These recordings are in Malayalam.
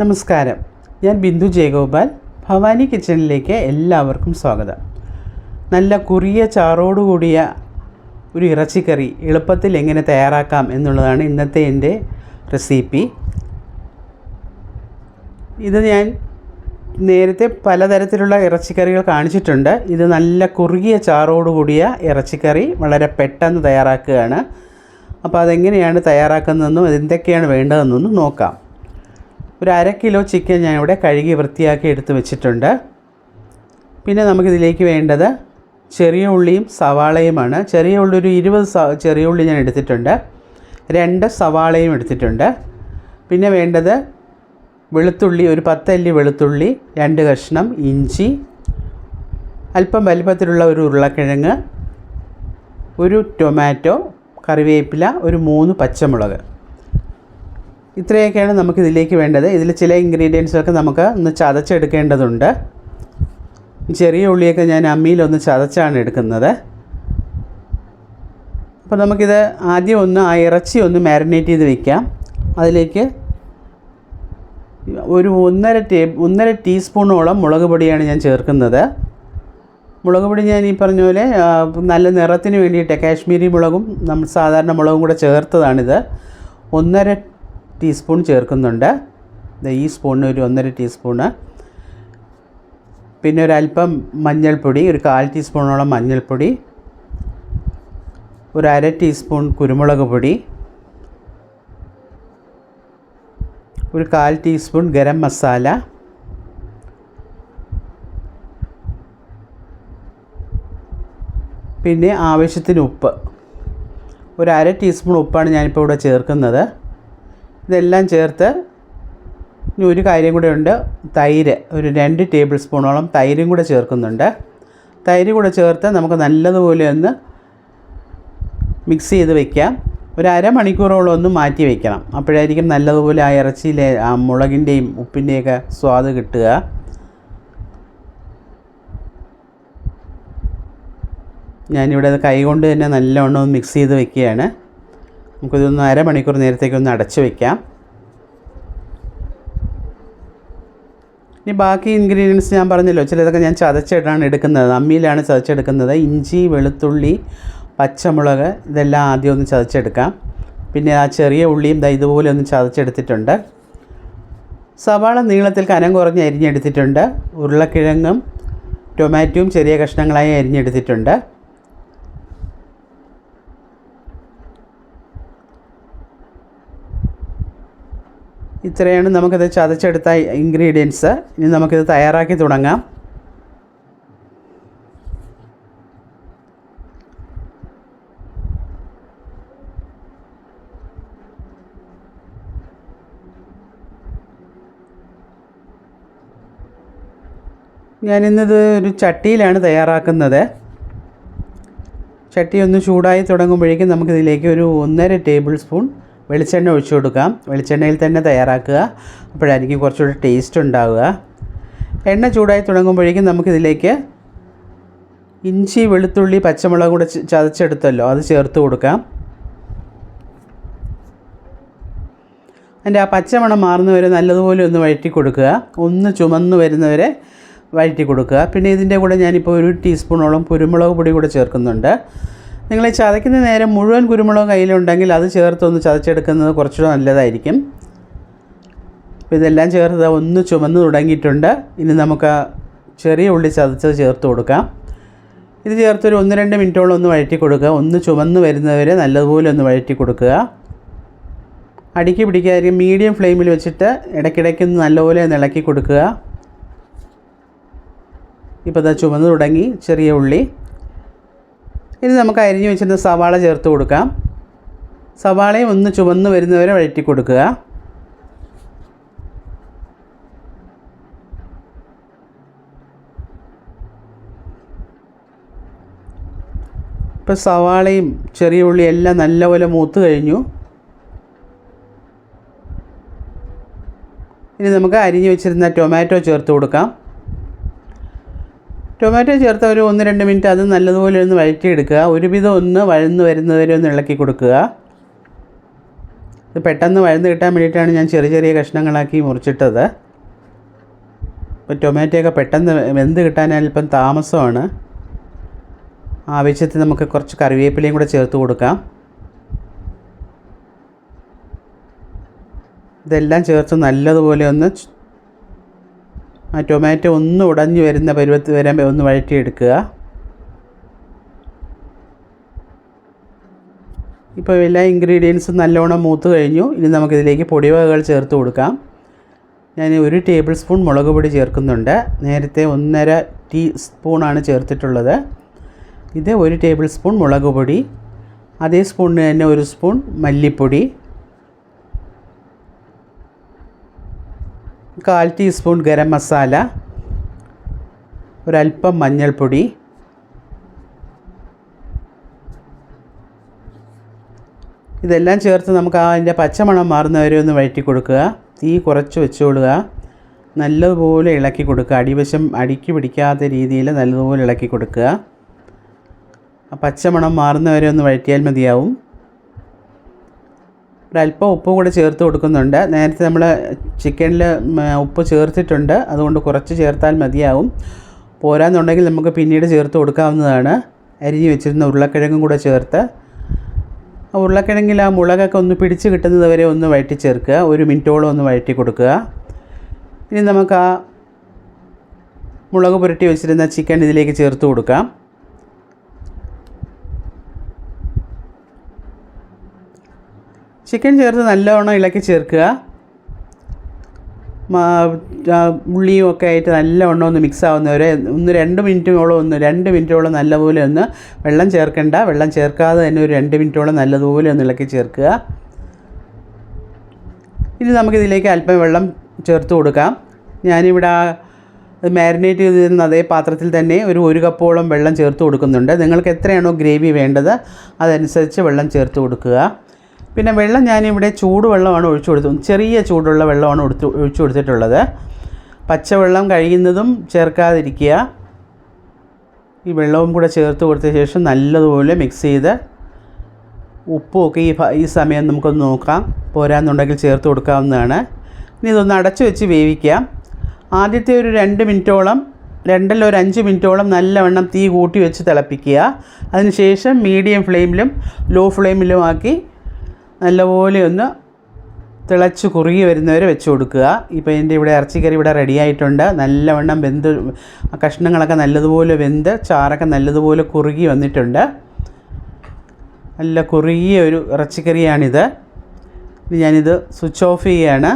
നമസ്കാരം. ഞാൻ ബിന്ദു ജയഗോപാൽ ഭവാനി കിച്ചണിലേക്ക് എല്ലാവർക്കും സ്വാഗതം. നല്ല കുറിയ ചാറോടുകൂടിയ ഒരു ഇറച്ചിക്കറി എളുപ്പത്തിൽ എങ്ങനെ തയ്യാറാക്കാം എന്നുള്ളതാണ് ഇന്നത്തെ എന്റെ റെസിപ്പി. ഇത് ഞാൻ നേരത്തെ പലതരത്തിലുള്ള ഇറച്ചിക്കറികൾ കാണിച്ചിട്ടുണ്ട്. ഇത് നല്ല കുറുകിയ ചാറോടുകൂടിയ ഇറച്ചിക്കറി വളരെ പെട്ടെന്ന് തയ്യാറാക്കുകയാണ്. അപ്പോൾ അതെങ്ങനെയാണ് തയ്യാറാക്കുന്നതെന്നും അതെന്തൊക്കെയാണ് വേണ്ടതെന്നൊന്നും നോക്കാം. ഒരു അര കിലോ ചിക്കൻ ഞാൻ ഇവിടെ കഴുകി വൃത്തിയാക്കി എടുത്ത് വെച്ചിട്ടുണ്ട്. പിന്നെ നമുക്കിതിലേക്ക് വേണ്ടത് ചെറിയ ഉള്ളിയും സവാളയുമാണ്. ചെറിയ ഉള്ളി ഒരു ഇരുപത് ചെറിയ ഉള്ളി ഞാൻ എടുത്തിട്ടുണ്ട്. രണ്ട് സവാളയും എടുത്തിട്ടുണ്ട്. പിന്നെ വേണ്ടത് വെളുത്തുള്ളി ഒരു പത്തല്ലി വെളുത്തുള്ളി രണ്ട് കഷ്ണം ഇഞ്ചി അല്പം വലിപ്പത്തിലുള്ള ഒരു ഉരുളക്കിഴങ്ങ് ഒരു ടൊമാറ്റോ കറിവേപ്പില ഒരു മൂന്ന് പച്ചമുളക്. ഇത്രയൊക്കെയാണ് നമുക്ക് ഇതിലേക്ക് വേണ്ടത്. ഇതിൽ ചില ഇൻഗ്രീഡിയൻസൊക്കെ നമുക്ക് ഒന്ന് ചതച്ചെടുക്കേണ്ടതുണ്ട്. ചെറിയ ഉള്ളിയൊക്കെ ഞാൻ അമ്മിയിലൊന്ന് ചതച്ചാണ് എടുക്കുന്നത്. അപ്പോൾ നമുക്കിത് ആദ്യം ഒന്ന് ആ ഇറച്ചി ഒന്ന് മാരിനേറ്റ് ചെയ്ത് വെക്കാം. അതിലേക്ക് ഒരു ഒന്നര ടേ ഒന്നര ടീസ്പൂണോളം മുളക് പൊടിയാണ് ഞാൻ ചേർക്കുന്നത്. മുളക് പൊടി ഞാൻ ഈ പറഞ്ഞ പോലെ നല്ല നിറത്തിന് വേണ്ടിയിട്ട് കാശ്മീരി മുളകും നമ്മൾ സാധാരണ മുളകും കൂടെ ചേർത്തതാണിത്. ഒന്നര ടീസ്പൂൺ ചേർക്കുന്നുണ്ട്. ഈ സ്പൂണിന് ഒരു ഒന്നര ടീസ്പൂണ്. പിന്നെ ഒരല്പം മഞ്ഞൾപ്പൊടി ഒരു കാൽ ടീസ്പൂണോളം മഞ്ഞൾപ്പൊടി ഒരു അര ടീസ്പൂൺ കുരുമുളക് പൊടി ഒരു കാൽ ടീസ്പൂൺ ഗരം മസാല പിന്നെ ആവശ്യത്തിന് ഉപ്പ്. ഒരു അര ടീസ്പൂൺ ഉപ്പാണ് ഞാനിപ്പോൾ ഇവിടെ ചേർക്കുന്നത്. ഇതെല്ലാം ചേർത്ത് ഇനി ഒരു കാര്യം കൂടെ ഉണ്ട്. തൈര്. ഒരു രണ്ട് ടേബിൾ സ്പൂണോളം തൈരും കൂടെ ചേർക്കുന്നുണ്ട്. തൈര് കൂടെ ചേർത്ത് നമുക്ക് നല്ലതുപോലെ ഒന്ന് മിക്സ് ചെയ്ത് വെക്കാം. ഒരു അരമണിക്കൂറോളം ഒന്ന് മാറ്റി വെക്കണം. അപ്പോഴായിരിക്കും നല്ലതുപോലെ ആ ഇറച്ചിയിലെ ആ മുളകിന്റെയും ഉപ്പിന്റെയൊക്കെ സ്വാദ് കിട്ടുക. ഞാനിവിടെ കൈ കൊണ്ട് തന്നെ നല്ലവണ്ണം ഒന്ന് മിക്സ് ചെയ്ത് വെക്കുകയാണ്. നമുക്കിതൊന്ന് അരമണിക്കൂർ നേരത്തേക്കൊന്ന് അടച്ചു വെക്കാം. ഇനി ബാക്കി ഇൻഗ്രീഡിയൻസ് ഞാൻ പറഞ്ഞല്ലോ ചിലതൊക്കെ ഞാൻ ചതച്ചിട്ടാണ് എടുക്കുന്നത്. അമ്മിയിലാണ് ചതച്ചെടുക്കുന്നത്. ഇഞ്ചി വെളുത്തുള്ളി പച്ചമുളക് ഇതെല്ലാം ആദ്യം ഒന്ന് ചതച്ചെടുക്കാം. പിന്നെ ആ ചെറിയ ഉള്ളിയും ഇതുപോലെ ഒന്ന് ചതച്ചെടുത്തിട്ടുണ്ട്. സവാള നീളത്തിൽ കനം കുറഞ്ഞ് അരിഞ്ഞെടുത്തിട്ടുണ്ട്. ഉരുളക്കിഴങ്ങും ടൊമാറ്റോയും ചെറിയ കഷ്ണങ്ങളായി അരിഞ്ഞെടുത്തിട്ടുണ്ട്. ഇത്രയാണ് നമുക്കിത് ചതച്ചെടുത്ത ഇൻഗ്രീഡിയൻസ് ഇനി നമുക്കിത് തയ്യാറാക്കി തുടങ്ങാം. ഞാനിന്നത് ഒരു ചട്ടിയിലാണ് തയ്യാറാക്കുന്നത്. ചട്ടി ഒന്ന് ചൂടായി തുടങ്ങുമ്പോഴേക്കും നമുക്കിതിലേക്ക് ഒരു ഒന്നര ടേബിൾ സ്പൂൺ വെളിച്ചെണ്ണ ഒഴിച്ചു കൊടുക്കാം വെളിച്ചെണ്ണയിൽ തന്നെ തയ്യാറാക്കുക. അപ്പോഴായിരിക്കും കുറച്ചുകൂടി ടേസ്റ്റ് ഉണ്ടാവുക. എണ്ണ ചൂടായി തുടങ്ങുമ്പോഴേക്കും നമുക്കിതിലേക്ക് ഇഞ്ചി വെളുത്തുള്ളി പച്ചമുളക് കൂടെ ചതച്ചെടുത്തല്ലോ. അത് ചേർത്ത് കൊടുക്കാം അതിന്റെ ആ പച്ചമണം മാറുന്നവരെ നല്ലതുപോലെ ഒന്ന് വഴറ്റി കൊടുക്കുക. ഒന്ന് ചുമന്ന് വരുന്നവരെ വഴറ്റി കൊടുക്കുക. പിന്നെ ഇതിന്റെ കൂടെ ഞാനിപ്പോൾ ഒരു ടീസ്പൂണോളം കുരുമുളക് പൊടി കൂടെ ചേർക്കുന്നുണ്ട്. നിങ്ങൾ ചതയ്ക്കുന്ന നേരം മുഴുവൻ കുരുമുളകും കയ്യിലുണ്ടെങ്കിൽ അത് ചേർത്തൊന്ന് ചതച്ചെടുക്കുന്നത് കുറച്ചുകൂടെ നല്ലതായിരിക്കും. അപ്പോൾ ഇതെല്ലാം ചേർത്ത് ഒന്ന് ചുമന്ന് തുടങ്ങിയിട്ടുണ്ട്. ഇനി നമുക്ക് ചെറിയ ഉള്ളി ചതച്ചത് ചേർത്ത് കൊടുക്കാം. ഇത് ചേർത്തൊരു ഒന്ന് രണ്ട് മിനിറ്റോളം ഒന്ന് വഴറ്റി കൊടുക്കുക. ഒന്ന് ചുമന്ന് വരുന്നവരെ നല്ലതുപോലെ ഒന്ന് വഴറ്റി കൊടുക്കുക. അടുക്കി പിടിക്കാതിരിക്കും മീഡിയം ഫ്ലെയിമിൽ വെച്ചിട്ട് ഇടയ്ക്കിടയ്ക്ക് ഒന്ന് നല്ലപോലെ ഒന്ന് ഇളക്കി കൊടുക്കുക. ഇപ്പോൾ ഇതാ ചുമന്ന് തുടങ്ങി ചെറിയ ഉള്ളി. ഇനി നമുക്ക് അരിഞ്ഞു വെച്ചിരുന്ന സവാള ചേർത്ത് കൊടുക്കാം. സവാളയും ഒന്ന് ചുവന്ന് വരുന്നവരെ വഴറ്റി കൊടുക്കുക. ഇപ്പോൾ സവാളയും ചെറിയ ഉള്ളി എല്ലാം നല്ലപോലെ മൂത്ത് കഴിഞ്ഞു. ഇനി നമുക്ക് അരിഞ്ഞു വെച്ചിരുന്ന ടൊമാറ്റോ ചേർത്ത് കൊടുക്കാം. ടൊമാറ്റോ ചേർത്ത് ഒരു ഒന്ന് രണ്ട് മിനിറ്റ് അത് നല്ലതുപോലെ ഒന്ന് വഴറ്റിയെടുക്കുക. ഒരുവിധം ഒന്ന് വഴന്ന് വരുന്നവരെ ഒന്ന് ഇളക്കി കൊടുക്കുക. ഇത് പെട്ടെന്ന് വഴന്ന് കിട്ടാൻ വേണ്ടിയിട്ടാണ് ഞാൻ ചെറിയ ചെറിയ കഷ്ണങ്ങളാക്കി മുറിച്ചിട്ടത്. ഇപ്പോൾ ടൊമാറ്റോയൊക്കെ പെട്ടെന്ന് വെന്ത് കിട്ടാൻ അല്പം താമസമാണ്. ആവശ്യത്തിന് നമുക്ക് കുറച്ച് കറിവേപ്പിലയും കൂടെ ചേർത്ത് കൊടുക്കാം. ഇതെല്ലാം ചേർത്ത് നല്ലതുപോലെ ഒന്ന് ആ ടൊമാറ്റോ ഒന്ന് ഉടഞ്ഞു വരുന്ന പരുവത്ത് വരാൻ ഒന്ന് വഴറ്റിയെടുക്കുക. ഇപ്പോൾ എല്ലാ ഇൻഗ്രീഡിയൻസും നല്ലോണം മൂത്ത് കഴിഞ്ഞു. ഇനി നമുക്കിതിലേക്ക് പൊടിവകകൾ ചേർത്ത് കൊടുക്കാം. ഞാൻ ഒരു ടേബിൾ സ്പൂൺ മുളക് പൊടി ചേർക്കുന്നുണ്ട്. നേരത്തെ ഒന്നര ടീ സ്പൂണാണ് ചേർത്തിട്ടുള്ളത്. ഇത് ഒരു ടേബിൾ സ്പൂൺ മുളക് പൊടി. അതേ സ്പൂണിന് തന്നെ ഒരു സ്പൂൺ മല്ലിപ്പൊടി. കാൽ ടീസ്പൂൺ ഗരം മസാല ഒരല്പം മഞ്ഞൾപ്പൊടി ഇതെല്ലാം ചേർത്ത് നമുക്ക് ആ അതിന്റെ പച്ചമണം മാറുന്നവരെ ഒന്ന് വഴറ്റി കൊടുക്കുക. തീ കുറച്ച് വെച്ചുകൊള്ളുക നല്ലതുപോലെ ഇളക്കി കൊടുക്കുക. അടിവശം അടിക്ക് പിടിക്കാത്ത രീതിയിൽ നല്ലതുപോലെ ഇളക്കി കൊടുക്കുക. ആ പച്ചമണം മാറുന്നവരെ ഒന്ന് വഴറ്റിയാൽ മതിയാവും. ഒരല്പം ഉപ്പും കൂടെ ചേർത്ത് കൊടുക്കുന്നുണ്ട്. നേരത്തെ നമ്മൾ ചിക്കനിൽ ഉപ്പ് ചേർത്തിട്ടുണ്ട്. അതുകൊണ്ട് കുറച്ച് ചേർത്താൽ മതിയാവും. പോരാന്നുണ്ടെങ്കിൽ നമുക്ക് പിന്നീട് ചേർത്ത് കൊടുക്കാവുന്നതാണ്. അരിഞ്ഞ് വെച്ചിരുന്ന ഉരുളക്കിഴങ്ങും കൂടെ ചേർത്ത്. ഉരുളക്കിഴങ്ങിൽ ആ മുളകൊക്കെ ഒന്ന് പിടിച്ച് കിട്ടുന്നത് വരെ ഒന്ന് വഴറ്റി ചേർക്കുക. ഒരു മിനിറ്റോളം ഒന്ന് വഴറ്റി കൊടുക്കുക. ഇനി നമുക്ക് ആ മുളക് പുരട്ടി വെച്ചിരുന്ന ചിക്കൻ ഇതിലേക്ക് ചേർത്ത് കൊടുക്കാം. ചിക്കൻ ചേർത്ത് നല്ലവണ്ണം ഇളക്കി ചേർക്കുക. ഉള്ളിയും ഒക്കെ ആയിട്ട് നല്ലവണ്ണം ഒന്ന് മിക്സ് ആവുന്നവരെ ഒന്ന് രണ്ട് മിനിറ്റോളം ഒന്ന് രണ്ട് മിനിറ്റോളം നല്ലപോലെ ഒന്ന് വെള്ളം ചേർക്കണ്ട. വെള്ളം ചേർക്കാതെ തന്നെ ഒരു രണ്ട് മിനിറ്റോളം നല്ലതുപോലെ ഒന്ന് ഇളക്കി ചേർക്കുക. ഇനി നമുക്കിതിലേക്ക് അല്പം വെള്ളം ചേർത്ത് കൊടുക്കാം. ഞാനിവിടെ മാരിനേറ്റ് ചെയ്തിരുന്ന അതേ പാത്രത്തിൽ തന്നെ ഒരു ഒരു കപ്പോളം വെള്ളം ചേർത്ത് കൊടുക്കുന്നുണ്ട്. നിങ്ങൾക്ക് എത്രയാണോ ഗ്രേവി വേണ്ടത് അതനുസരിച്ച് വെള്ളം ചേർത്ത് കൊടുക്കുക. പിന്നെ വെള്ളം ഞാനിവിടെ ചൂടുവെള്ളമാണ് ഒഴിച്ചു കൊടുത്തത്. ചെറിയ ചൂടുള്ള വെള്ളമാണ് കൊടുത്ത് ഒഴിച്ചു കൊടുത്തിട്ടുള്ളത്. പച്ചവെള്ളം കഴിയുന്നതും ചേർക്കാതിരിക്കുക. ഈ വെള്ളവും കൂടെ ചേർത്ത് കൊടുത്ത ശേഷം നല്ലതുപോലെ മിക്സ് ചെയ്ത് ഉപ്പുമൊക്കെ ഈ ഈ സമയം നമുക്കൊന്ന് നോക്കാം. പോരാന്നുണ്ടെങ്കിൽ ചേർത്ത് കൊടുക്കാവുന്നതാണ്. ഇനി ഇതൊന്ന് അടച്ചു വെച്ച് വേവിക്കാം. ആദ്യത്തെ ഒരു രണ്ട് മിനിറ്റോളം രണ്ടല്ല ഒരു അഞ്ച് മിനിറ്റോളം നല്ലവണ്ണം തീ കൂട്ടി വെച്ച് തിളപ്പിക്കുക. അതിനുശേഷം മീഡിയം ഫ്ലെയിമിലും ലോ ഫ്ലെയിമിലും ആക്കി നല്ലപോലെ ഒന്ന് തിളച്ച് കുറുകി വരുന്നവരെ വെച്ച് കൊടുക്കുക. ഇപ്പോൾ എന്റെ ഇവിടെ ഇറച്ചിക്കറി ഇവിടെ റെഡി ആയിട്ടുണ്ട്. നല്ലവണ്ണം വെന്ത് കഷ്ണങ്ങളൊക്കെ നല്ലതുപോലെ വെന്ത് ചാറൊക്കെ നല്ലതുപോലെ കുറുകി വന്നിട്ടുണ്ട്. നല്ല കുറുകിയ ഒരു ഇറച്ചിക്കറിയാണിത്. ഞാനിത് സ്വിച്ച് ഓഫ് ചെയ്യുകയാണ്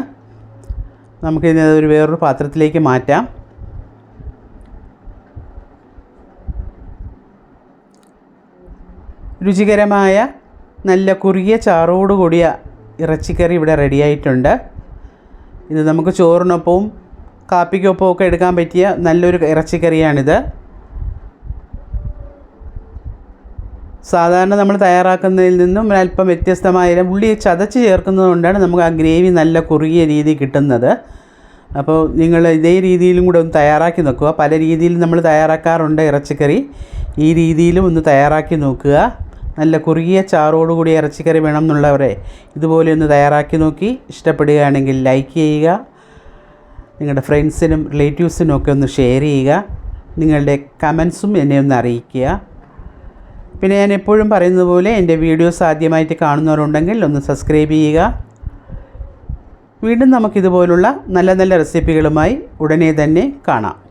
നമുക്കിനി ഒരു വേറൊരു പാത്രത്തിലേക്ക് മാറ്റാം. രുചികരമായ നല്ല കുറുകിയ ചാറോട് കൂടിയ ഇറച്ചിക്കറി ഇവിടെ റെഡിയായിട്ടുണ്ട്. ഇത് നമുക്ക് ചോറിനൊപ്പവും കാപ്പിക്കൊപ്പവും ഒക്കെ എടുക്കാൻ പറ്റിയ നല്ലൊരു ഇറച്ചിക്കറിയാണിത്. സാധാരണ നമ്മൾ തയ്യാറാക്കുന്നതിൽ നിന്നും ഒരല്പം വ്യത്യസ്തമായ ഉള്ളി ചതച്ച് ചേർക്കുന്നത് കൊണ്ടാണ് നമുക്ക് ആ ഗ്രേവി നല്ല കുറുകിയ രീതി കിട്ടുന്നത്. അപ്പോൾ നിങ്ങൾ ഇതേ രീതിയിലും കൂടെ ഒന്ന് തയ്യാറാക്കി നോക്കുക. പല രീതിയിലും നമ്മൾ തയ്യാറാക്കാറുണ്ട് ഇറച്ചിക്കറി. ഈ രീതിയിലും ഒന്ന് തയ്യാറാക്കി നോക്കുക. നല്ല കുറുകിയ ചാറോടുകൂടി ഇറച്ചിക്കറി വേണം എന്നുള്ളവരെ ഇതുപോലെ ഒന്ന് തയ്യാറാക്കി നോക്കി. ഇഷ്ടപ്പെടുകയാണെങ്കിൽ ലൈക്ക് ചെയ്യുക. നിങ്ങളുടെ ഫ്രണ്ട്സിനും റിലേറ്റീവ്സിനും ഒക്കെ ഒന്ന് ഷെയർ ചെയ്യുക. നിങ്ങളുടെ കമൻസും എന്നെ ഒന്ന് അറിയിക്കുക. പിന്നെ ഞാൻ എപ്പോഴും പറയുന്നത് പോലെ എന്റെ വീഡിയോസ് ആദ്യമായിട്ട് കാണുന്നവരുണ്ടെങ്കിൽ ഒന്ന് സബ്സ്ക്രൈബ് ചെയ്യുക. വീണ്ടും നമുക്കിതുപോലുള്ള നല്ല നല്ല റെസിപ്പികളുമായി ഉടനെ തന്നെ കാണാം.